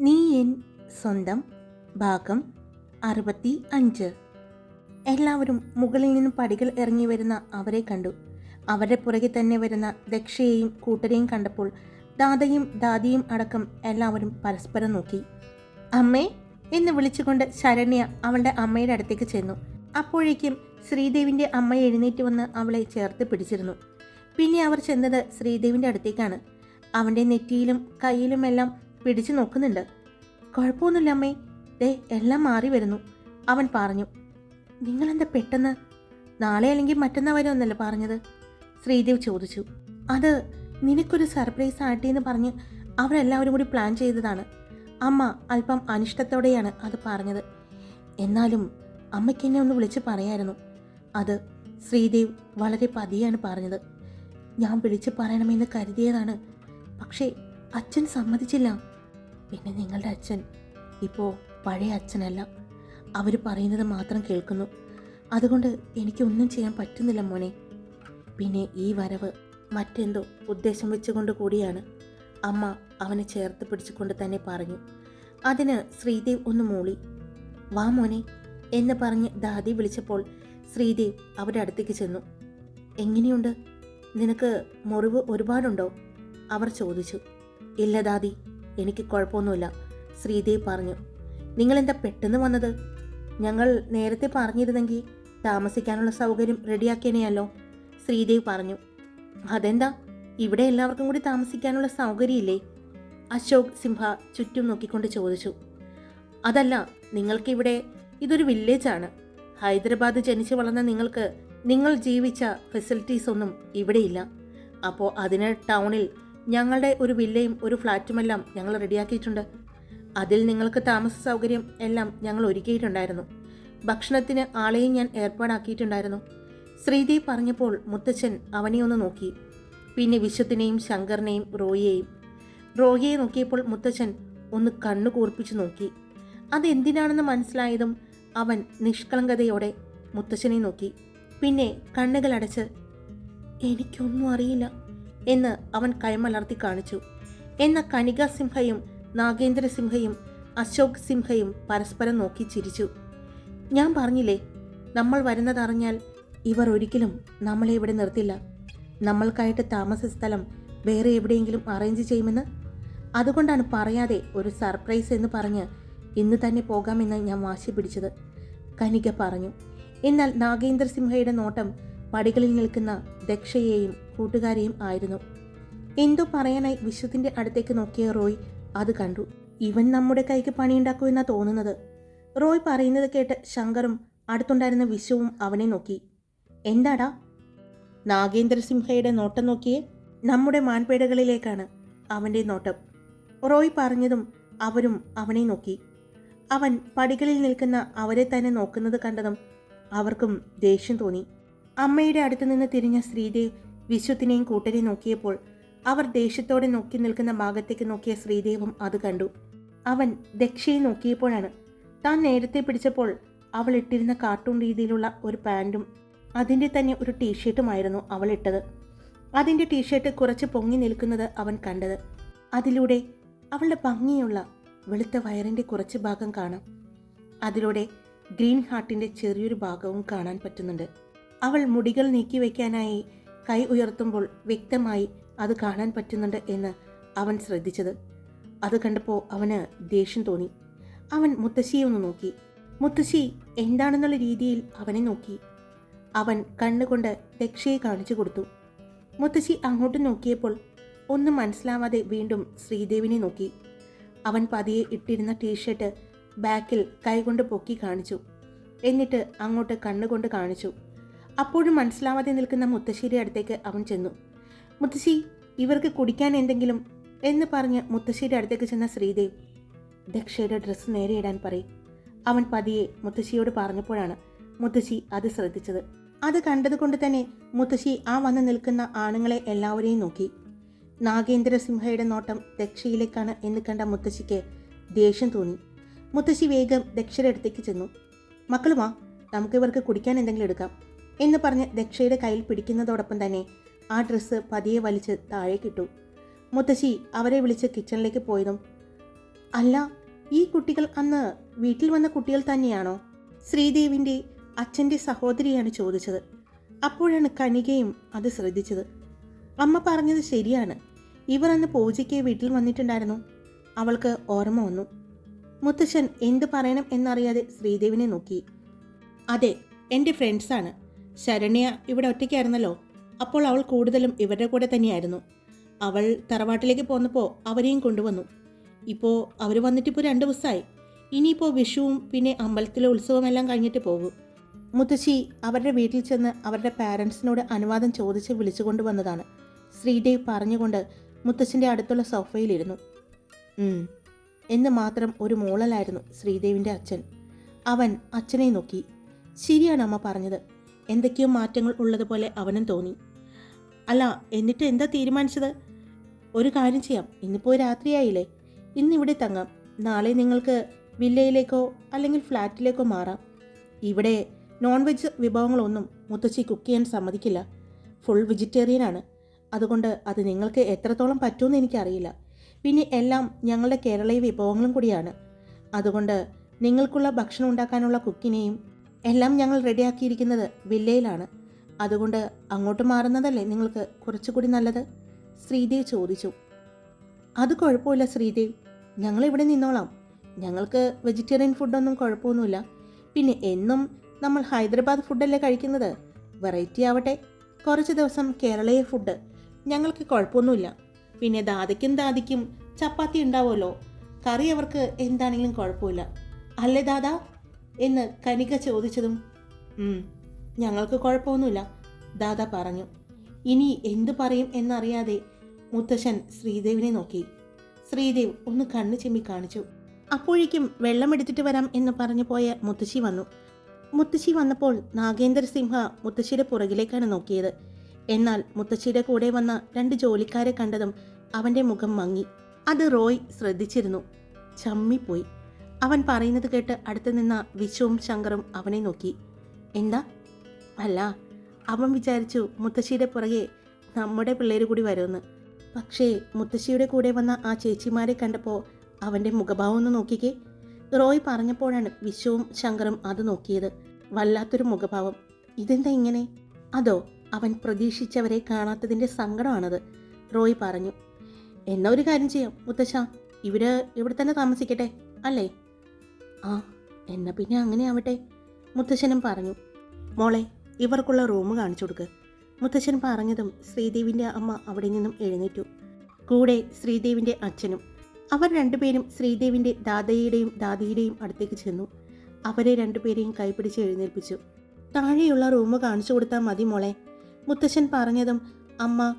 നീ എൻ സ്വന്തം ഭാഗം അറുപത്തി അഞ്ച്. എല്ലാവരും മുകളിൽ നിന്നും പടികൾ ഇറങ്ങി വരുന്ന അവരെ കണ്ടു. അവരുടെ പുറകെ തന്നെ വരുന്ന ദക്ഷയെയും കൂട്ടരെയും കണ്ടപ്പോൾ ദാദയും ദാദിയും അടക്കം എല്ലാവരും പരസ്പരം നോക്കി. അമ്മേ എന്ന് വിളിച്ചുകൊണ്ട് ശരണ്യ അവളുടെ അമ്മയുടെ അടുത്തേക്ക് ചെന്നു. അപ്പോഴേക്കും ശ്രീദേവിന്റെ അമ്മ എഴുന്നേറ്റ് വന്ന് അവളെ ചേർത്ത് പിടിച്ചിരുന്നു. പിന്നെ അവർ ചെന്നത് ശ്രീദേവിന്റെ അടുത്തേക്കാണ്. അവന്റെ നെറ്റിയിലും കയ്യിലുമെല്ലാം പിടിച്ചു നോക്കുന്നുണ്ട്. കുഴപ്പമൊന്നുമില്ല അമ്മേ. ദേ എല്ലാം മാറി വരുന്നു. അവൻ പറഞ്ഞു നിങ്ങളെന്താ പെട്ടെന്ന്? നാളെ അല്ലെങ്കിൽ മറ്റന്നാ വരുമെന്നല്ലേ പറഞ്ഞത്? ശ്രീദേവ് ചോദിച്ചു അത് നിനക്കൊരു സർപ്രൈസ് ആട്ടിയെന്ന് പറഞ്ഞ് അവരെല്ലാവരും കൂടി പ്ലാൻ ചെയ്തതാണ്. അമ്മ അല്പം അനിഷ്ടത്തോടെയാണ് അത് പറഞ്ഞത്. എന്നാലും അമ്മയ്ക്ക് എന്നെ ഒന്ന് വിളിച്ച് പറയായിരുന്നു. അത് ശ്രീദേവ് വളരെ പതിയാണ് പറഞ്ഞത്. ഞാൻ വിളിച്ച് പറയണമെന്ന് കരുതിയതാണ്. പക്ഷേ അച്ഛൻ സമ്മതിച്ചില്ല. പിന്നെ നിങ്ങളുടെ അച്ഛൻ? ഇപ്പോൾ പഴയ അച്ഛനല്ല. അവർ പറയുന്നത് മാത്രം കേൾക്കുന്നു. അതുകൊണ്ട് എനിക്കൊന്നും ചെയ്യാൻ പറ്റുന്നില്ല മോനെ. പിന്നെ ഈ വരവ് മറ്റെന്തോ ഉദ്ദേശം വെച്ചുകൊണ്ട് കൂടിയാണ്. അമ്മ അവനെ ചേർത്ത് പിടിച്ചുകൊണ്ട് തന്നെ പറഞ്ഞു. അതിന് ശ്രീദേവ് ഒന്ന് മൂളി. വാ മോനെ എന്ന് പറഞ്ഞ് ദാദി വിളിച്ചപ്പോൾ ശ്രീദേവ് അവരുടെ അടുത്തേക്ക് ചെന്നു. എങ്ങനെയുണ്ട്? നിനക്ക് മുറിവ് ഒരുപാടുണ്ടോ? അവർ ചോദിച്ചു. ഇല്ല ദാദി എനിക്ക് കുഴപ്പമൊന്നുമില്ല. ശ്രീദേവി പറഞ്ഞു നിങ്ങളെന്താ പെട്ടെന്ന് വന്നത്? ഞങ്ങൾ നേരത്തെ പറഞ്ഞിരുന്നെങ്കിൽ താമസിക്കാനുള്ള സൗകര്യം റെഡിയാക്കിയനെയല്ലോ. ശ്രീദേവി പറഞ്ഞു അതെന്താ? ഇവിടെ എല്ലാവർക്കും കൂടി താമസിക്കാനുള്ള സൗകര്യമില്ലേ? അശോക് സിംഹ ചുറ്റും നോക്കിക്കൊണ്ട് ചോദിച്ചു അതല്ല നിങ്ങൾക്കിവിടെ ഇതൊരു വില്ലേജാണ്. ഹൈദരാബാദ് ജനിച്ചു വളർന്ന നിങ്ങൾക്ക് നിങ്ങൾ ജീവിച്ച ഫെസിലിറ്റീസ് ഒന്നും ഇവിടെയില്ല. അപ്പോൾ അതിന് ടൗണിൽ ഞങ്ങളുടെ ഒരു വില്ലയും ഒരു ഫ്ലാറ്റുമെല്ലാം ഞങ്ങൾ റെഡിയാക്കിയിട്ടുണ്ട്. അതിൽ നിങ്ങൾക്ക് താമസ സൗകര്യം എല്ലാം ഞങ്ങൾ ഒരുക്കിയിട്ടുണ്ടായിരുന്നു. ഭക്ഷണത്തിന് ആളെയും ഞാൻ ഏർപ്പാടാക്കിയിട്ടുണ്ടായിരുന്നു. ശ്രീതി പറഞ്ഞപ്പോൾ മുത്തച്ഛൻ അവനെ ഒന്ന് നോക്കി. പിന്നെ വിശ്വത്തിനെയും ശങ്കറിനെയും റോയിയെയും. റോയിയെ നോക്കിയപ്പോൾ മുത്തച്ഛൻ ഒന്ന് കണ്ണു കൂർപ്പിച്ചു നോക്കി. അതെന്തിനാണെന്ന് മനസ്സിലായതും അവൻ നിഷ്കളങ്കതയോടെ മുത്തച്ഛനെ നോക്കി. പിന്നെ കണ്ണുകൾ അടച്ച് എനിക്കൊന്നും അറിയില്ല. എന്ന് അവൻ കൈമലർത്തി കാണിച്ചു. എന്ന കണിക സിംഹയും നാഗേന്ദ്ര സിംഹയും അശോക് സിംഹയും പരസ്പരം നോക്കി ചിരിച്ചു. ഞാൻ പറഞ്ഞില്ലേ നമ്മൾ വരുന്നതറിഞ്ഞാൽ ഇവർ ഒരിക്കലും നമ്മളെ ഇവിടെ നിർത്തില്ല. നമ്മൾക്കായിട്ട് താമസ സ്ഥലം വേറെ എവിടെയെങ്കിലും അറേഞ്ച് ചെയ്യുമെന്ന്? അതുകൊണ്ടാണ് പറയാതെ ഒരു സർപ്രൈസ് എന്ന് പറഞ്ഞ് ഇന്ന് തന്നെ പോകാമെന്ന് ഞാൻ വാശി പിടിച്ചത്. കനിക പറഞ്ഞു. എന്നാൽ നാഗേന്ദ്ര സിംഹയുടെ നോട്ടം പടികളിൽ നിൽക്കുന്ന ദക്ഷയെയും കൂട്ടുകാരെയും ആയിരുന്നു. എന്തോ പറയാനായി വിശ്വത്തിന്റെ അടുത്തേക്ക് നോക്കിയ റോയ് അത് കണ്ടു. ഇവൻ നമ്മുടെ കൈക്ക് പണിയുണ്ടാക്കുമെന്നാ തോന്നുന്നത്. റോയ് പറയുന്നത് കേട്ട് ശങ്കറും അടുത്തുണ്ടായിരുന്ന വിശ്വവും അവനെ നോക്കി. എന്താടാ? നാഗേന്ദ്ര സിംഹയുടെ നോട്ടം നോക്കിയേ? നമ്മുടെ മാൻപേടകളിലേക്കാണ് അവന്റെ നോട്ടം. റോയ് പറഞ്ഞതും അവരും അവനെ നോക്കി. അവൻ പടികളിൽ നിൽക്കുന്ന അവരെ തന്നെ നോക്കുന്നത് കണ്ടതും അവർക്കും ദേഷ്യം തോന്നി. അമ്മയുടെ അടുത്തു നിന്ന് തിരിഞ്ഞ ശ്രീദേവ് വിശ്വത്തിനെയും കൂട്ടരെ നോക്കിയപ്പോൾ അവർ ദേഷ്യത്തോടെ നോക്കി നിൽക്കുന്ന ഭാഗത്തേക്ക് നോക്കിയ ശ്രീദേവും അത് കണ്ടു. അവൻ ദക്ഷയെ നോക്കിയപ്പോഴാണ് താൻ നേരത്തെ പിടിച്ചപ്പോൾ അവൾ ഇട്ടിരുന്ന കാർട്ടൂൺ രീതിയിലുള്ള ഒരു പാന്റും അതിന്റെ തന്നെ ഒരു ടീഷർട്ടുമായിരുന്നു അവൾ ഇട്ടത്. അതിന്റെ ടീഷർട്ട് കുറച്ച് പൊങ്ങി നിൽക്കുന്നത് അവൻ കണ്ടത്. അതിലൂടെ അവളുടെ ഭംഗിയുള്ള വെളുത്ത വയറിന്റെ കുറച്ച് ഭാഗം കാണാം. അതിലൂടെ ഗ്രീൻ ഹാർട്ടിന്റെ ചെറിയൊരു ഭാഗവും കാണാൻ പറ്റുന്നുണ്ട്. അവൾ മുടികൾ നീക്കി വയ്ക്കാനായി കൈ ഉയർത്തുമ്പോൾ വ്യക്തമായി അത് കാണാൻ പറ്റുന്നുണ്ട് എന്ന് അവൻ ശ്രദ്ധിച്ചത്. അത് കണ്ടപ്പോൾ അവന് ദേഷ്യം തോന്നി. അവൻ മുത്തശ്ശിയെ ഒന്ന് നോക്കി. മുത്തശ്ശി എന്താണെന്നുള്ള രീതിയിൽ അവനെ നോക്കി. അവൻ കണ്ണുകൊണ്ട് രക്ഷയെ കാണിച്ചു കൊടുത്തു. മുത്തശ്ശി അങ്ങോട്ട് നോക്കിയപ്പോൾ ഒന്നും മനസ്സിലാവാതെ വീണ്ടും ശ്രീദേവിനെ നോക്കി. അവൻ പതിയെ ഇട്ടിരുന്ന ടീഷർട്ട് ബാക്കിൽ കൈകൊണ്ട് പൊക്കി കാണിച്ചു. എന്നിട്ട് അങ്ങോട്ട് കണ്ണുകൊണ്ട് കാണിച്ചു. അപ്പോഴും മനസ്സിലാവാതെ നിൽക്കുന്ന മുത്തശ്ശിയുടെ അടുത്തേക്ക് അവൻ ചെന്നു. മുത്തശ്ശി ഇവർക്ക് കുടിക്കാൻ എന്തെങ്കിലും? എന്ന് പറഞ്ഞ് മുത്തശ്ശിയുടെ അടുത്തേക്ക് ചെന്ന ശ്രീദേവ് ദക്ഷയുടെ ഡ്രസ്സ് നേരെ ഇടാൻ പറയും. അവൻ പതിയെ മുത്തശ്ശിയോട് പറഞ്ഞപ്പോഴാണ് മുത്തശ്ശി അത് ശ്രദ്ധിച്ചത്. അത് കണ്ടതുകൊണ്ട് തന്നെ മുത്തശ്ശി ആ വന്ന് നിൽക്കുന്ന ആണുങ്ങളെ എല്ലാവരെയും നോക്കി. നാഗേന്ദ്ര സിംഹയുടെ നോട്ടം ദക്ഷയിലേക്കാണ് എന്ന് കണ്ട മുത്തശ്ശിക്ക് ദേഷ്യം തോന്നി. മുത്തശ്ശി വേഗം ദക്ഷയുടെ അടുത്തേക്ക് ചെന്നു. മക്കളുമാ നമുക്ക് ഇവർക്ക് കുടിക്കാൻ എന്തെങ്കിലും എടുക്കാം. എന്ന് പറഞ്ഞ് ദക്ഷയുടെ കയ്യിൽ പിടിക്കുന്നതോടൊപ്പം തന്നെ ആ ഡ്രസ്സ് പതിയെ വലിച്ച് താഴേക്കിട്ടു. മുത്തശ്ശി അവരെ വിളിച്ച് കിച്ചണിലേക്ക് പോയതും അല്ല ഈ കുട്ടികൾ അന്ന് വീട്ടിൽ വന്ന കുട്ടികൾ തന്നെയാണോ? ശ്രീദേവിന്റെ അച്ഛന്റെ സഹോദരിയാണ് ചോദിച്ചത്. അപ്പോഴാണ് കനികയും അത് ശ്രദ്ധിച്ചത്. അമ്മ പറഞ്ഞത് ശരിയാണ്. ഇവർ അന്ന് പൂജയ്ക്ക് വീട്ടിൽ വന്നിട്ടുണ്ടായിരുന്നു. അവൾക്ക് ഓർമ്മ വന്നു. മുത്തശ്ശൻ എന്ത് പറയണം എന്നറിയാതെ ശ്രീദേവിനെ നോക്കി. അതെ എന്റെ ഫ്രണ്ട്സാണ്. ശരണ്യ ഇവിടെ ഒറ്റയ്ക്കായിരുന്നല്ലോ. അപ്പോൾ അവൾ കൂടുതലും ഇവരുടെ കൂടെ തന്നെയായിരുന്നു. അവൾ തറവാട്ടിലേക്ക് പോന്നപ്പോൾ അവരെയും കൊണ്ടുവന്നു. ഇപ്പോൾ അവർ വന്നിട്ട് ഇപ്പോൾ രണ്ട് ദിവസമായി ഇനിയിപ്പോൾ വിഷുവും പിന്നെ അമ്പലത്തിലെ ഉത്സവം എല്ലാം കഴിഞ്ഞിട്ട് പോകും മുത്തശ്ശി അവരുടെ വീട്ടിൽ ചെന്ന് അവരുടെ പാരൻസിനോട് അനുവാദം ചോദിച്ച് വിളിച്ചു കൊണ്ടുവന്നതാണ്. ശ്രീദേവ് പറഞ്ഞുകൊണ്ട് മുത്തശ്ശിന്റെ അടുത്തുള്ള സോഫയിലിരുന്നു. എന്ന് മാത്രം ഒരു മോളലായിരുന്നു ശ്രീദേവിന്റെ അച്ഛൻ. അവൻ അച്ഛനെ നോക്കി. ശരിയാണ് അമ്മ പറഞ്ഞത്. എന്തൊക്കെയോ മാറ്റങ്ങൾ ഉള്ളതുപോലെ അവനും തോന്നി. അല്ല എന്നിട്ട് എന്താ തീരുമാനിച്ചത്? ഒരു കാര്യം ചെയ്യാം. ഇന്നിപ്പോൾ രാത്രിയായില്ലേ. ഇന്നിവിടെ തങ്ങാം. നാളെ നിങ്ങൾക്ക് വില്ലയിലേക്കോ അല്ലെങ്കിൽ ഫ്ലാറ്റിലേക്കോ മാറാം. ഇവിടെ നോൺ വെജ് വിഭവങ്ങളൊന്നും മുത്തശ്ശി കുക്ക് ചെയ്യാൻ സമ്മതിക്കില്ല. ഫുൾ വെജിറ്റേറിയൻ ആണ്. അതുകൊണ്ട് അത് നിങ്ങൾക്ക് എത്രത്തോളം പറ്റുമെന്ന് എനിക്കറിയില്ല. പിന്നെ എല്ലാം ഞങ്ങളുടെ കേരളീയ വിഭവങ്ങളും കൂടിയാണ്. അതുകൊണ്ട് നിങ്ങൾക്കുള്ള ഭക്ഷണം ഉണ്ടാക്കാനുള്ള കുക്കിനെയും എല്ലാം ഞങ്ങൾ റെഡിയാക്കിയിരിക്കുന്നത് വില്ലയിലാണ്. അതുകൊണ്ട് അങ്ങോട്ട് മാറുന്നതല്ലേ നിങ്ങൾക്ക് കുറച്ചുകൂടി നല്ലത്? ശ്രീദേവ് ചോദിച്ചു. അത് കുഴപ്പമില്ല ശ്രീദേവ്. ഞങ്ങൾ ഇവിടെ നിന്നോളാം. ഞങ്ങൾക്ക് വെജിറ്റേറിയൻ ഫുഡൊന്നും കുഴപ്പമൊന്നുമില്ല. പിന്നെ എന്നും നമ്മൾ ഹൈദരാബാദ് ഫുഡല്ലേ കഴിക്കുന്നത്? വെറൈറ്റി ആവട്ടെ. കുറച്ച് ദിവസം കേരളീയ ഫുഡ്. ഞങ്ങൾക്ക് കുഴപ്പമൊന്നുമില്ല. പിന്നെ ദാദയ്ക്കും ദാദിക്കും ചപ്പാത്തി ഉണ്ടാവുമല്ലോ. കറി അവർക്ക് എന്താണെങ്കിലും കുഴപ്പമില്ല. അല്ലേ ദാദാ? എന്ന് കനിക ചോദിച്ചതും "ഉം, ഞങ്ങൾക്ക് കുഴപ്പമൊന്നുമില്ല ദാദ പറഞ്ഞു. ഇനി എന്തു പറയും എന്നറിയാതെ മുത്തശ്ശൻ ശ്രീദേവിനെ നോക്കി. ശ്രീദേവ് ഒന്ന് കണ്ണു ചെമ്മി കാണിച്ചു. അപ്പോഴേക്കും വെള്ളമെടുത്തിട്ട് വരാം എന്ന് പറഞ്ഞു പോയ മുത്തശ്ശി വന്നു. മുത്തശ്ശി വന്നപ്പോൾ നാഗേന്ദ്ര സിംഹ മുത്തശ്ശിയുടെ പുറകിലേക്കാണ് നോക്കിയത്. എന്നാൽ മുത്തശ്ശിയുടെ കൂടെ വന്ന രണ്ട് ജോലിക്കാരെ കണ്ടതും അവന്റെ മുഖം മങ്ങി. അത് റോയ് ശ്രദ്ധിച്ചിരുന്നു. ചമ്മിപ്പോയി. അവൻ പറയുന്നത് കേട്ട് അടുത്ത് നിന്ന വിശുവും ശങ്കറും അവനെ നോക്കി. എന്താ? അല്ല അവൻ വിചാരിച്ചു മുത്തശ്ശിയുടെ പുറകെ നമ്മുടെ പിള്ളേർ കൂടി വരുമെന്ന്. പക്ഷേ മുത്തശ്ശിയുടെ കൂടെ വന്ന ആ ചേച്ചിമാരെ കണ്ടപ്പോൾ അവന്റെ മുഖഭാവം ഒന്ന് നോക്കിക്കേ. റോയ് പറഞ്ഞപ്പോഴാണ് വിശുവും ശങ്കറും അത് നോക്കിയത്. വല്ലാത്തൊരു മുഖഭാവം. ഇതെന്താ ഇങ്ങനെ? അതോ അവൻ പ്രതീക്ഷിച്ചവരെ കാണാത്തതിന്റെ സങ്കടമാണത്? റോയ് പറഞ്ഞു. എന്നാ ഒരു കാര്യം ചെയ്യാം മുത്തശ്ശ. ഇവർ ഇവിടെ തന്നെ താമസിക്കട്ടെ അല്ലേ? ആ എന്നാ പിന്നെ അങ്ങനെ ആവട്ടെ മുത്തശ്ശനും പറഞ്ഞു മോളെ ഇവർക്കുള്ള റൂം കാണിച്ചു കൊടുക്ക്. മുത്തശ്ശൻ പറഞ്ഞതും ശ്രീദേവിന്റെ അമ്മ അവിടെ നിന്നും എഴുന്നേറ്റു. കൂടെ ശ്രീദേവിന്റെ അച്ഛനും അവർ രണ്ടുപേരും ശ്രീദേവിന്റെ ദാദയുടെയും ദാദിയുടെയും അടുത്തേക്ക് ചെന്നു. അവരെ രണ്ടുപേരെയും കൈപിടിച്ച് എഴുന്നേൽപ്പിച്ചു. താഴെയുള്ള റൂം കാണിച്ചു കൊടുത്താൽ മതി മോളെ. മുത്തശ്ശൻ പറഞ്ഞതും അമ്മ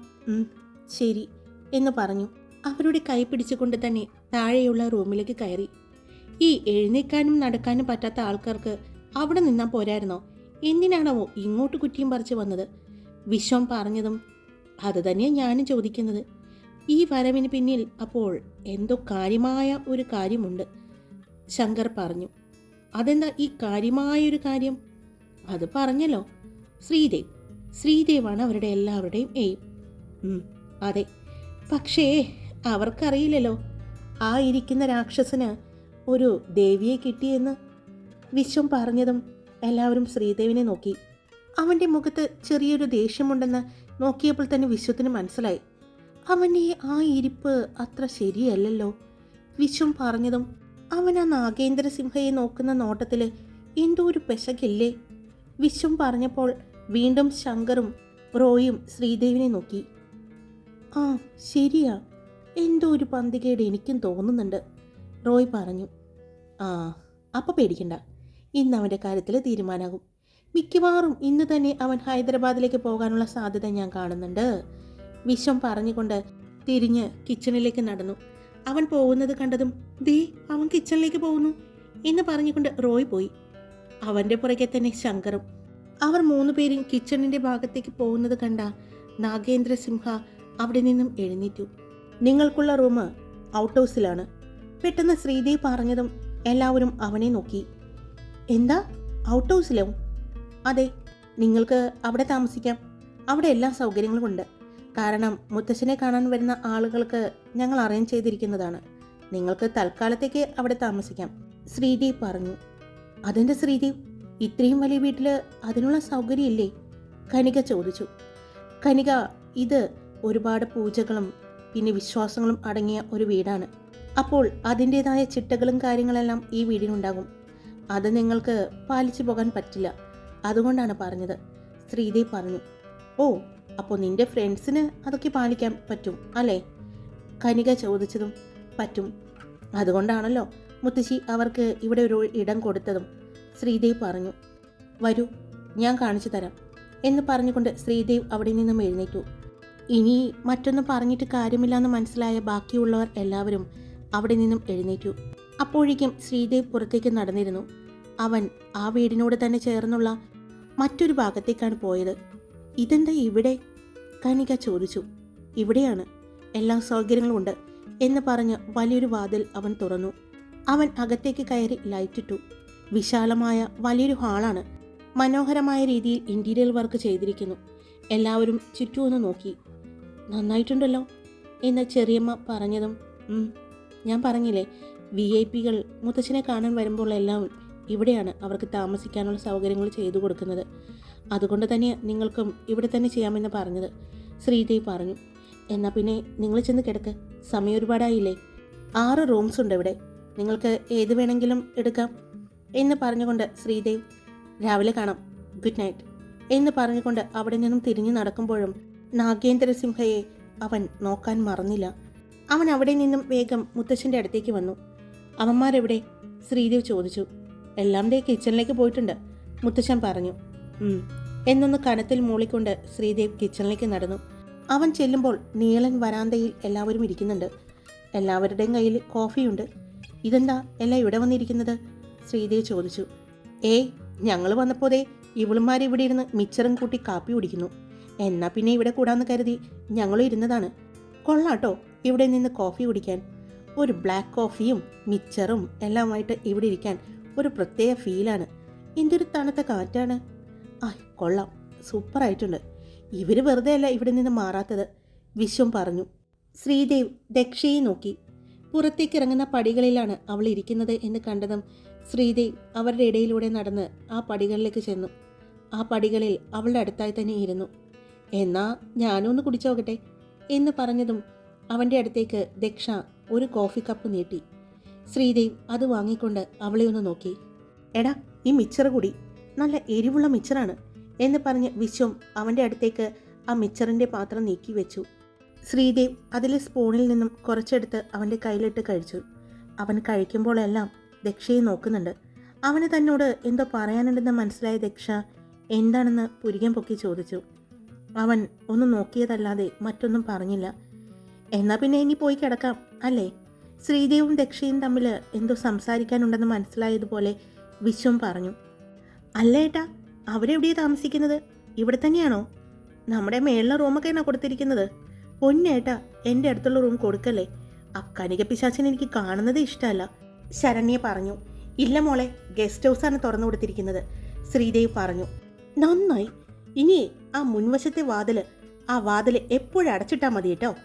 ശരി എന്ന് പറഞ്ഞു. അവരുടെ കൈ പിടിച്ചുകൊണ്ട് തന്നെ താഴെയുള്ള റൂമിലേക്ക് കയറി. ഈ എഴുന്നേക്കാനും നടക്കാനും പറ്റാത്ത ആൾക്കാർക്ക് അവിടെ നിന്നാൽ പോരായിരുന്നോ? എന്തിനാണോ ഇങ്ങോട്ട് കുറ്റിയും പറിച്ചു വന്നത്? വിശ്വം പറഞ്ഞതും അത് തന്നെയാണ് ഞാനും ചോദിക്കുന്നത്. ഈ വരവിന് പിന്നിൽ അപ്പോൾ എന്തോ കാര്യമായ ഒരു കാര്യമുണ്ട്. ശങ്കർ പറഞ്ഞു. അതെന്താ ഈ കാര്യമായൊരു കാര്യം? അത് പറഞ്ഞല്ലോ. ശ്രീദേവ്. ശ്രീദേവാണ് അവരുടെ എല്ലാവരുടെയും എയിം. അതെ. പക്ഷേ അവർക്കറിയില്ലല്ലോ. ആ ഇരിക്കുന്ന രാക്ഷസന് ഒരു ദേവിയെ കിട്ടിയെന്ന് വിശ്വം പറഞ്ഞതും എല്ലാവരും ശ്രീദേവിനെ നോക്കി. അവന്റെ മുഖത്ത് ചെറിയൊരു ദേഷ്യമുണ്ടെന്ന് നോക്കിയപ്പോൾ തന്നെ വിശ്വത്തിന് മനസ്സിലായി. അവന്റെ ആ ഇരിപ്പ് അത്ര ശരിയല്ലല്ലോ. വിശ്വം പറഞ്ഞതും അവൻ ആ നാഗേന്ദ്ര സിംഹയെ നോക്കുന്ന നോട്ടത്തിൽ എന്തോ ഒരു പെശകില്ലേ. വിശ്വം പറഞ്ഞപ്പോൾ വീണ്ടും ശങ്കറും റോയും ശ്രീദേവിനെ നോക്കി. ആ ശരിയാ. എന്തോ ഒരു പന്തികേട് എനിക്കും തോന്നുന്നുണ്ട് റോയ് പറഞ്ഞു. ആ അപ്പം പേടിക്കണ്ട. ഇന്ന് അവന്റെ കാര്യത്തിൽ തീരുമാനമാകും മിക്കവാറും ഇന്ന് തന്നെ അവൻ ഹൈദരാബാദിലേക്ക് പോകാനുള്ള സാധ്യത ഞാൻ കാണുന്നുണ്ട്. വിശ്വം പറഞ്ഞുകൊണ്ട് തിരിഞ്ഞ് കിച്ചണിലേക്ക് നടന്നു. അവൻ പോകുന്നത് കണ്ടതും ദേ അവൻ കിച്ചണിലേക്ക് പോകുന്നു എന്ന് പറഞ്ഞുകൊണ്ട് റോയ് പോയി. അവന്റെ പുറകെ തന്നെ ശങ്കറും. അവർ മൂന്ന് പേരും കിച്ചണിന്റെ ഭാഗത്തേക്ക് പോകുന്നത് കണ്ട നാഗേന്ദ്ര സിംഹ അവിടെ നിന്നും എഴുന്നേറ്റു. നിങ്ങൾക്കുള്ള റൂം ഔട്ട് ഹൗസിലാണ്. പെട്ടെന്ന് ശ്രീദേവി പറഞ്ഞതും എല്ലാവരും അവനെ നോക്കി. എന്താ? ഔട്ട് ഹൗസിലോ അതെ നിങ്ങൾക്ക് അവിടെ താമസിക്കാം. അവിടെ എല്ലാ സൗകര്യങ്ങളും ഉണ്ട്. കാരണം മുത്തശ്ശനെ കാണാൻ വരുന്ന ആളുകൾക്ക് ഞങ്ങൾ അറേഞ്ച് ചെയ്തിരിക്കുന്നതാണ്. നിങ്ങൾക്ക് തൽക്കാലത്തേക്ക് അവിടെ താമസിക്കാം ശ്രീദേവ് പറഞ്ഞു. അതെന്റെ ശ്രീദേവ് ഇത്രയും വലിയ വീട്ടിൽ അതിനുള്ള സൗകര്യമില്ലേ? കനിക ചോദിച്ചു. കനിക ഇത് ഒരുപാട് പൂജകളും പിന്നെ വിശ്വാസങ്ങളും അടങ്ങിയ ഒരു വീടാണ്. അപ്പോൾ അതിന്റെതായ ചിട്ടകളും കാര്യങ്ങളെല്ലാം ഈ വീടിനുണ്ടാകും. അത് നിങ്ങൾക്ക് പാലിച്ചു പോകാൻ പറ്റില്ല. അതുകൊണ്ടാണ് പറഞ്ഞത്. ശ്രീദേവ് പറഞ്ഞു ഓ അപ്പോൾ നിന്റെ ഫ്രണ്ട്സിന് അതൊക്കെ പാലിക്കാൻ പറ്റും അല്ലേ? കനിക ചോദിച്ചതും പറ്റും. അതുകൊണ്ടാണല്ലോ മുത്തശ്ശി അവർക്ക് ഇവിടെ ഒരു ഇടം കൊടുത്തതും. ശ്രീദേവ് പറഞ്ഞു വരൂ ഞാൻ കാണിച്ചു തരാം എന്ന് പറഞ്ഞുകൊണ്ട് ശ്രീദേവ് അവിടെ നിന്നും എഴുന്നേറ്റു. ഇനി മറ്റൊന്നും പറഞ്ഞിട്ട് കാര്യമില്ലെന്ന് മനസ്സിലായ ബാക്കിയുള്ളവർ എല്ലാവരും അവിടെ നിന്നും എഴുന്നേറ്റു. അപ്പോഴേക്കും ശ്രീദേവ് പുറത്തേക്ക് നടന്നിരുന്നു. അവൻ ആ വീടിനോട് തന്നെ ചേർന്നുള്ള മറ്റൊരു ഭാഗത്തേക്കാണ് പോയത്. ഇതെന്താ ഇവിടെ? കനിക ചോദിച്ചു. ഇവിടെയാണ്. എല്ലാ സൗകര്യങ്ങളും ഉണ്ട് എന്ന് പറഞ്ഞ് വലിയൊരു വാതിൽ അവൻ തുറന്നു. അവൻ അകത്തേക്ക് കയറി ലൈറ്റിട്ടു. വിശാലമായ വലിയൊരു ഹാളാണ്. മനോഹരമായ രീതിയിൽ ഇന്റീരിയർ വർക്ക് ചെയ്തിരിക്കുന്നു. എല്ലാവരും ചുറ്റുമൊന്ന് നോക്കി. നന്നായിട്ടുണ്ടല്ലോ എന്ന് ചെറിയമ്മ പറഞ്ഞതും "ഉം, ഞാൻ പറഞ്ഞില്ലേ വി ഐ പികൾ മുത്തച്ഛനെ കാണാൻ വരുമ്പോൾ എല്ലാം ഇവിടെയാണ് അവർക്ക് താമസിക്കാനുള്ള സൗകര്യങ്ങൾ ചെയ്തു കൊടുക്കുന്നത്. അതുകൊണ്ട് തന്നെ നിങ്ങൾക്കും ഇവിടെ തന്നെ ചെയ്യാമെന്ന് പറഞ്ഞത് ശ്രീദേവി പറഞ്ഞു. എന്നാൽ പിന്നെ നിങ്ങൾ ചെന്ന് കിടക്ക്. സമയം ഒരുപാടായില്ലേ? ആറ് റൂംസ് ഉണ്ട് ഇവിടെ. നിങ്ങൾക്ക് ഏത് വേണമെങ്കിലും എടുക്കാം. എന്ന് പറഞ്ഞുകൊണ്ട് ശ്രീദേവ് രാവിലെ കാണാം. ഗുഡ് നൈറ്റ് എന്ന് പറഞ്ഞുകൊണ്ട് അവിടെ നിന്നും തിരിഞ്ഞു നടക്കുമ്പോഴും നാഗേന്ദ്രസിംഹയെ അവൻ നോക്കാൻ മറന്നില്ല. അവൻ അവിടെ നിന്നും വേഗം മുത്തശ്ശന്റെ അടുത്തേക്ക് വന്നു. അവന്മാരെവിടെ? ശ്രീദേവ് ചോദിച്ചു. എല്ലാം ദേ കിച്ചണിലേക്ക് പോയിട്ടുണ്ട് മുത്തശ്ശൻ പറഞ്ഞു. എന്നൊന്ന് കനത്തിൽ മൂളിക്കൊണ്ട് ശ്രീദേവ് കിച്ചണിലേക്ക് നടന്നു. അവൻ ചെല്ലുമ്പോൾ നീളൻ വരാന്തയിൽ എല്ലാവരും ഇരിക്കുന്നുണ്ട്. എല്ലാവരുടെയും കയ്യിൽ കോഫിയുണ്ട്. ഇതെന്താ എല്ലാം ഇവിടെ വന്നിരിക്കുന്നത്? ശ്രീദേവ് ചോദിച്ചു. ഏയ് ഞങ്ങൾ വന്നപ്പോതേ ഇവളുമാർ ഇവിടെ ഇരുന്ന് മിച്ചറും കൂട്ടി കാപ്പി കുടിക്കുന്നു. എന്നാ പിന്നെ ഇവിടെ കൂടാന്ന് കരുതി ഞങ്ങളും ഇരുന്നതാണ്. കൊള്ളാട്ടോ. ഇവിടെ നിന്ന് കോഫി കുടിക്കാൻ. ഒരു ബ്ലാക്ക് കോഫിയും മിച്ചറും എല്ലാമായിട്ട് ഇവിടെ ഇരിക്കാൻ ഒരു പ്രത്യേക ഫീലാണ് എന്തൊരു തണുത്ത കാറ്റാണ്. ആ കൊള്ളാം. സൂപ്പറായിട്ടുണ്ട് ഇവർ വെറുതെ അല്ല ഇവിടെ നിന്ന് മാറാത്തത്. വിശ്വം പറഞ്ഞു. ശ്രീദേവ് ദക്ഷയെ നോക്കി. പുറത്തേക്ക് ഇറങ്ങുന്ന പടികളിലാണ് അവൾ ഇരിക്കുന്നത് എന്ന് കണ്ടതും ശ്രീദേവ് അവരുടെ ഇടയിലൂടെ നടന്ന് ആ പടികളിലേക്ക് ചെന്നു. ആ പടികളിൽ അവളുടെ അടുത്തായി തന്നെ ഇരുന്നു. എന്നാ ഞാനും ഒന്ന് കുടിച്ചോക്കട്ടെ എന്ന് പറഞ്ഞതും അവന്റെ അടുത്തേക്ക് ദക്ഷ ഒരു കോഫി കപ്പ് നീട്ടി. ശ്രീദേവ് അത് വാങ്ങിക്കൊണ്ട് അവളെ ഒന്ന് നോക്കി. എടാ ഈ മിച്ചർ കൂടി നല്ല എരിവുള്ള മിച്ചറാണ് എന്ന് പറഞ്ഞ് വിശ്വം അവന്റെ അടുത്തേക്ക് ആ മിച്ചറിന്റെ പാത്രം നീക്കി വെച്ചു. ശ്രീദേവ് അതിലെ സ്പൂണിൽ നിന്നും കുറച്ചെടുത്ത് അവന്റെ കയ്യിലിട്ട് കഴിച്ചു. അവൻ കഴിക്കുമ്പോഴെല്ലാം ദക്ഷയെ നോക്കുന്നുണ്ട്. അവന് തന്നോട് എന്തോ പറയാനുണ്ടെന്ന് മനസ്സിലായ ദക്ഷ എന്താണെന്ന് പുരികം പൊക്കി ചോദിച്ചു. അവൻ ഒന്ന് നോക്കിയതല്ലാതെ മറ്റൊന്നും പറഞ്ഞില്ല. എന്നാ പിന്നെ ഇനി പോയി കിടക്കാം അല്ലേ? ശ്രീദേവും ദക്ഷയും തമ്മിൽ എന്തോ സംസാരിക്കാനുണ്ടെന്ന് മനസ്സിലായതുപോലെ വിശ്വം പറഞ്ഞു. അല്ല ഏട്ടാ അവരെവിടെയാ താമസിക്കുന്നത്? ഇവിടെ തന്നെയാണോ? നമ്മുടെ മേളിലെ എന്നാ കൊടുത്തിരിക്കുന്നത്? പൊന്നേട്ടാ എന്റെ അടുത്തുള്ള റൂം കൊടുക്കല്ലേ? ആ കനിക പിശാച്ചിനെ എനിക്ക് കാണുന്നത് ഇഷ്ടമല്ല. ശരണ്യെ പറഞ്ഞു. ഇല്ല മോളെ ഗസ്റ്റ് ഹൗസാണ് തുറന്നു കൊടുത്തിരിക്കുന്നത്. ശ്രീദേവ് പറഞ്ഞു. നന്നായി. ഇനി ആ മുൻവശത്തെ വാതിൽ ആ വാതിൽ എപ്പോഴും അടച്ചിട്ടാൽ മതി കേട്ടോ.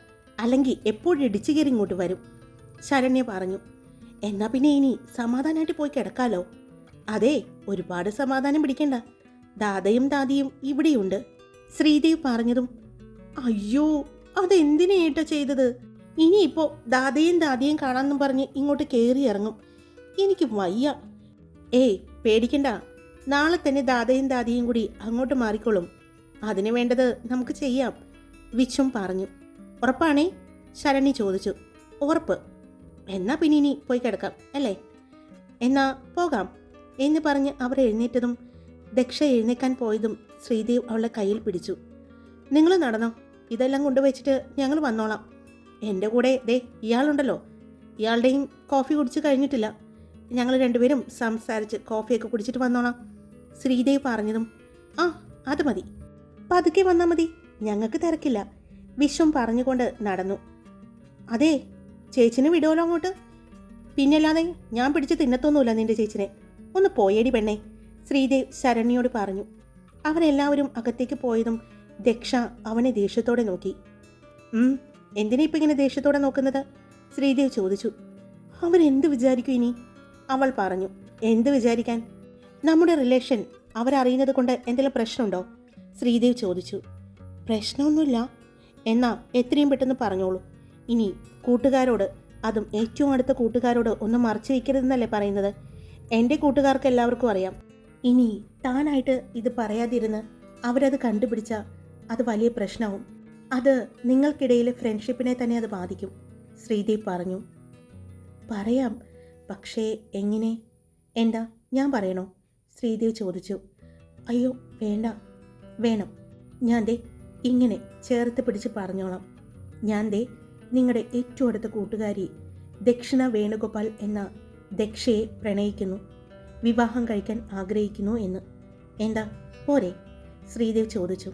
അല്ലെങ്കിൽ എപ്പോഴും ഇടിച്ചു കയറി ഇങ്ങോട്ട് വരും. ശരണ്യ പറഞ്ഞു എന്നാ പിന്നെ ഇനി സമാധാനമായിട്ട് പോയി കിടക്കാലോ? അതെ ഒരുപാട് സമാധാനം പിടിക്കണ്ട. ദാദയും ദാദിയും ഇവിടെയുണ്ട്. ശ്രീദേവ് പറഞ്ഞതും അയ്യോ അതെന്തിനാ ഏട്ടോ ചെയ്തത്? ഇനിയിപ്പോ ദാദയും ദാദിയും കാണാമെന്നും പറഞ്ഞ് ഇങ്ങോട്ട് കയറി ഇറങ്ങും. എനിക്ക് വയ്യ. ഏയ് പേടിക്കണ്ട. നാളെ തന്നെ ദാദയും ദാദിയും കൂടി അങ്ങോട്ട് മാറിക്കോളും. അതിന് വേണ്ടത് നമുക്ക് ചെയ്യാം വിച്ചും പറഞ്ഞു. ഉറപ്പാണേ? ശരണി ചോദിച്ചു. ഉറപ്പ്. എന്നാ പിന്നെ ഇനി പോയി കിടക്കാം അല്ലേ? എന്നാ പോകാം എന്ന് പറഞ്ഞ് അവർ എഴുന്നേറ്റതും ദക്ഷ എഴുന്നേക്കാൻ പോയതും ശ്രീദേവ് അവളെ കയ്യിൽ പിടിച്ചു. നിങ്ങൾ നടന്നോ? ഇതെല്ലാം കൊണ്ടുവച്ചിട്ട് ഞങ്ങൾ വന്നോളാം. എന്റെ കൂടെ ദേ ഇയാളുണ്ടല്ലോ. ഇയാളുടെയും കോഫി കുടിച്ച് കഴിഞ്ഞിട്ടില്ല. ഞങ്ങൾ രണ്ടുപേരും സംസാരിച്ച് കോഫിയൊക്കെ കുടിച്ചിട്ട് വന്നോളാം. ശ്രീദേവ് പറഞ്ഞതും ആ അത് മതി. പതുക്കെ വന്നാൽ മതി. ഞങ്ങൾക്ക് തിരക്കില്ല. വിശ്വം പറഞ്ഞുകൊണ്ട് നടന്നു. അതെ ചേച്ചിനെ വിടുമല്ലോ അങ്ങോട്ട്. പിന്നല്ലാതെ ഞാൻ പിടിച്ച് തിന്നത്തൊന്നുമില്ല നിന്റെ ചേച്ചിനെ. ഒന്ന് പോയേടി പെണ്ണേ ശ്രീദേവ് ശരണ്യോട് പറഞ്ഞു. അവരെല്ലാവരും അകത്തേക്ക് പോയതും ദക്ഷ അവനെ ദേഷ്യത്തോടെ നോക്കി. എന്തിനാ ഇപ്പം ഇങ്ങനെ ദേഷ്യത്തോടെ നോക്കുന്നത്? ശ്രീദേവ് ചോദിച്ചു. അവരെന്ത് വിചാരിക്കും ഇനി? അവൾ പറഞ്ഞു. എന്ത് വിചാരിക്കാൻ? നമ്മുടെ റിലേഷൻ അവരറിയുന്നത് കൊണ്ട് എന്തെങ്കിലും പ്രശ്നമുണ്ടോ? ശ്രീദേവ് ചോദിച്ചു. പ്രശ്നമൊന്നുമില്ല. എന്നാൽ എത്രയും പെട്ടെന്ന് പറഞ്ഞോളൂ. ഇനി കൂട്ടുകാരോട് അതും ഏറ്റവും അടുത്ത കൂട്ടുകാരോട് ഒന്നും മറച്ചു വയ്ക്കരുതെന്നല്ലേ പറയുന്നത്? എന്റെ കൂട്ടുകാർക്ക് എല്ലാവർക്കും അറിയാം. ഇനി താനായിട്ട് ഇത് പറയാതിരുന്ന് അവരത് കണ്ടുപിടിച്ചാൽ അത് വലിയ പ്രശ്നവും. അത് നിങ്ങൾക്കിടയിലെ ഫ്രണ്ട്ഷിപ്പിനെ തന്നെ അത് ബാധിക്കും. ശ്രീദേവ് പറഞ്ഞു. പറയാം. പക്ഷേ എങ്ങനെ? എന്താ? ഞാൻ പറയണോ? ശ്രീദേവ് ചോദിച്ചു. അയ്യോ വേണ്ട വേണം. ഞാൻ ദേ ഇങ്ങനെ ചേർത്ത് പിടിച്ച് പറഞ്ഞോളാം. ഞാൻ ദേ നിങ്ങളുടെ ഏറ്റവും അടുത്ത കൂട്ടുകാരി ദക്ഷിണ വേണുഗോപാൽ എന്ന ദക്ഷയെ പ്രണയിക്കുന്നു വിവാഹം കഴിക്കാൻ ആഗ്രഹിക്കുന്നു എന്ന്. എന്താ? പോരെ ശ്രീദേവ് ചോദിച്ചു.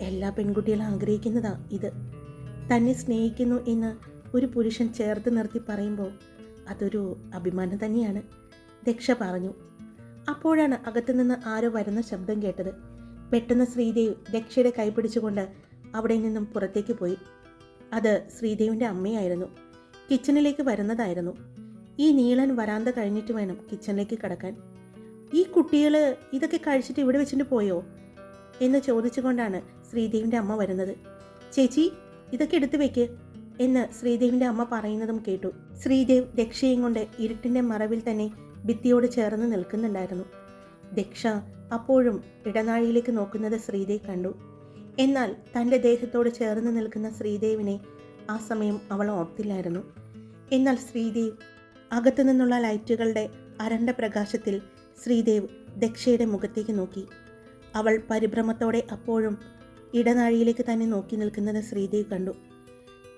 എല്ലാ പെൺകുട്ടികളും ആഗ്രഹിക്കുന്നതാ ഇത്. തന്നെ സ്നേഹിക്കുന്നു എന്ന് ഒരു പുരുഷൻ ചേർത്ത് നിർത്തി പറയുമ്പോൾ അതൊരു അഭിമാനം തന്നെയാണ് ദക്ഷ പറഞ്ഞു. അപ്പോഴാണ് അകത്തുനിന്ന് ആരോ വരുന്ന ശബ്ദം കേട്ടത്. പെട്ടെന്ന് ശ്രീദേവ് ദക്ഷയുടെ കൈപിടിച്ചുകൊണ്ട് അവിടെ നിന്നും പുറത്തേക്ക് പോയി. അത് ശ്രീദേവിന്റെ അമ്മയായിരുന്നു. കിച്ചണിലേക്ക് വരുന്നതായിരുന്നു. ഈ നീളൻ വരാന്ത കഴിഞ്ഞിട്ട് വേണം കിച്ചണിലേക്ക് കടക്കാൻ. ഈ കുട്ടികൾ ഇതൊക്കെ കഴിച്ചിട്ട് ഇവിടെ വെച്ചിട്ട് പോയോ? എന്ന് ചോദിച്ചുകൊണ്ടാണ് ശ്രീദേവിന്റെ അമ്മ വരുന്നത്. ചേച്ചി ഇതൊക്കെ എടുത്തു വെക്ക് എന്ന് ശ്രീദേവിന്റെ അമ്മ പറയുന്നതും കേട്ടു. ശ്രീദേവ് ദക്ഷയും കൊണ്ട് ഇരുട്ടിന്റെ മറവിൽ തന്നെ ഭിത്തിയോട് ചേർന്ന് നിൽക്കുന്നുണ്ടായിരുന്നു. ദക്ഷ അപ്പോഴും ഇടനാഴിയിലേക്ക് നോക്കുന്നത് ശ്രീദേവ് കണ്ടു. എന്നാൽ തന്റെ ദേഹത്തോട് ചേർന്ന് നിൽക്കുന്ന ശ്രീദേവിനെ ആ സമയം അവൾ ഓർത്തില്ലായിരുന്നു. എന്നാൽ ശ്രീദേവ് അകത്തു നിന്നുള്ള ലൈറ്റുകളുടെ അരണ്ട പ്രകാശത്തിൽ ശ്രീദേവ് ദക്ഷയുടെ മുഖത്തേക്ക് നോക്കി. അവൾ പരിഭ്രമത്തോടെ അപ്പോഴും ഇടനാഴിയിലേക്ക് തന്നെ നോക്കി നിൽക്കുന്നത് ശ്രീദേവ് കണ്ടു.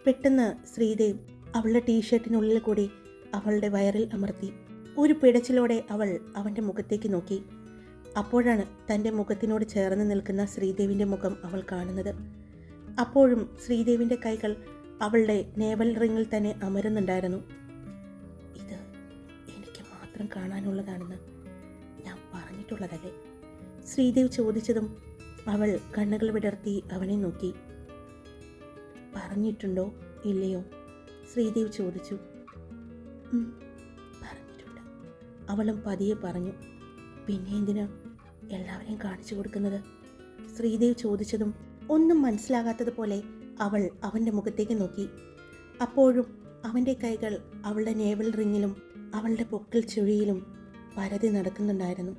പെട്ടെന്ന് ശ്രീദേവ് അവളുടെ ടീഷർട്ടിനുള്ളിൽ കൂടി അവളുടെ വയറിൽ അമർത്തി. ഒരു പിടച്ചിലോടെ അവൾ അവന്റെ മുഖത്തേക്ക് നോക്കി. അപ്പോഴാണ് തന്റെ മുഖത്തിനോട് ചേർന്ന് നിൽക്കുന്ന ശ്രീദേവിന്റെ മുഖം അവൾ കാണുന്നത്. അപ്പോഴും ശ്രീദേവിന്റെ കൈകൾ അവളുടെ നേവൽ റിങ്ങിൽ തന്നെ അമരുന്നുണ്ടായിരുന്നു. ഇത് എനിക്ക് മാത്രം കാണാനുള്ളതാണെന്ന് ഞാൻ പറഞ്ഞിട്ടുള്ളതല്ലേ? ശ്രീദേവ് ചോദിച്ചതും അവൾ കണ്ണുകൾ വിടർത്തി അവനെ നോക്കി. പറഞ്ഞിട്ടുണ്ടോ ഇല്ലയോ? ശ്രീദേവ് ചോദിച്ചു. "ഉം, പറഞ്ഞിട്ടുണ്ട് അവളും പതിയെ പറഞ്ഞു പിന്നെ എന്തിനാ എല്ലാവരെയും കാണിച്ചു കൊടുക്കുന്നത്? ശ്രീദേവ് ചോദിച്ചതും ഒന്നും മനസ്സിലാകാത്തതുപോലെ അവൾ അവന്റെ മുഖത്തേക്ക് നോക്കി. അപ്പോഴും അവന്റെ കൈകൾ അവളുടെ നേവൽ റിങ്ങിലും അവളുടെ പൊക്കിൽ ചുഴിയിലും പരതി നടക്കുന്നുണ്ടായിരുന്നു.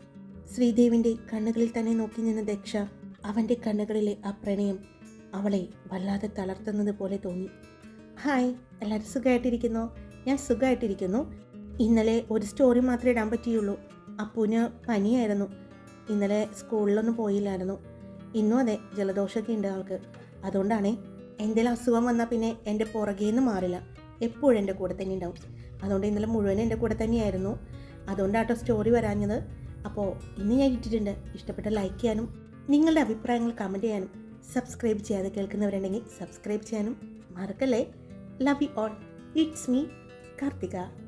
ശ്രീദേവിന്റെ കണ്ണുകളിൽ തന്നെ നോക്കി നിന്ന ദക്ഷ അവന്റെ കണ്ണുകളിലെ ആ പ്രണയം അവളെ വല്ലാതെ തളർത്തുന്നത് പോലെ തോന്നി. ഹായ് എല്ലാവരും സുഖമായിട്ടിരിക്കുന്നു ഞാൻ സുഖമായിട്ടിരിക്കുന്നു ഇന്നലെ ഒരു സ്റ്റോറി മാത്രമേ ഇടാൻ പറ്റിയുള്ളൂ. അപ്പുവിന് പനിയായിരുന്നു. ഇന്നലെ സ്കൂളിലൊന്നും പോയില്ലായിരുന്നു. ഇന്നും അതെ ജലദോഷമൊക്കെ ഉണ്ട് ആൾക്ക്. അതുകൊണ്ടാണേ എന്തെങ്കിലും അസുഖം വന്നാൽ പിന്നെ എന്റെ പുറകെ നിന്ന് മാറില്ല. എപ്പോഴും എന്റെ കൂടെ തന്നെ ഉണ്ടാവും. അതുകൊണ്ട് ഇന്നലെ മുഴുവൻ എന്റെ കൂടെ തന്നെയായിരുന്നു. അതുകൊണ്ടാട്ടോ സ്റ്റോറി വരാഞ്ഞത്. അപ്പോൾ ഇന്ന് ഞാൻ ഇട്ടിട്ടുണ്ട്. ഇഷ്ടപ്പെട്ട ലൈക്ക് ചെയ്യാനും നിങ്ങളുടെ അഭിപ്രായങ്ങൾ കമന്റ് ചെയ്യാനും സബ്സ്ക്രൈബ് ചെയ്യാതെ കേൾക്കുന്നവരുണ്ടെങ്കിൽ സബ്സ്ക്രൈബ് ചെയ്യാനും മറക്കല്ലേ? Love you all it's me Karthika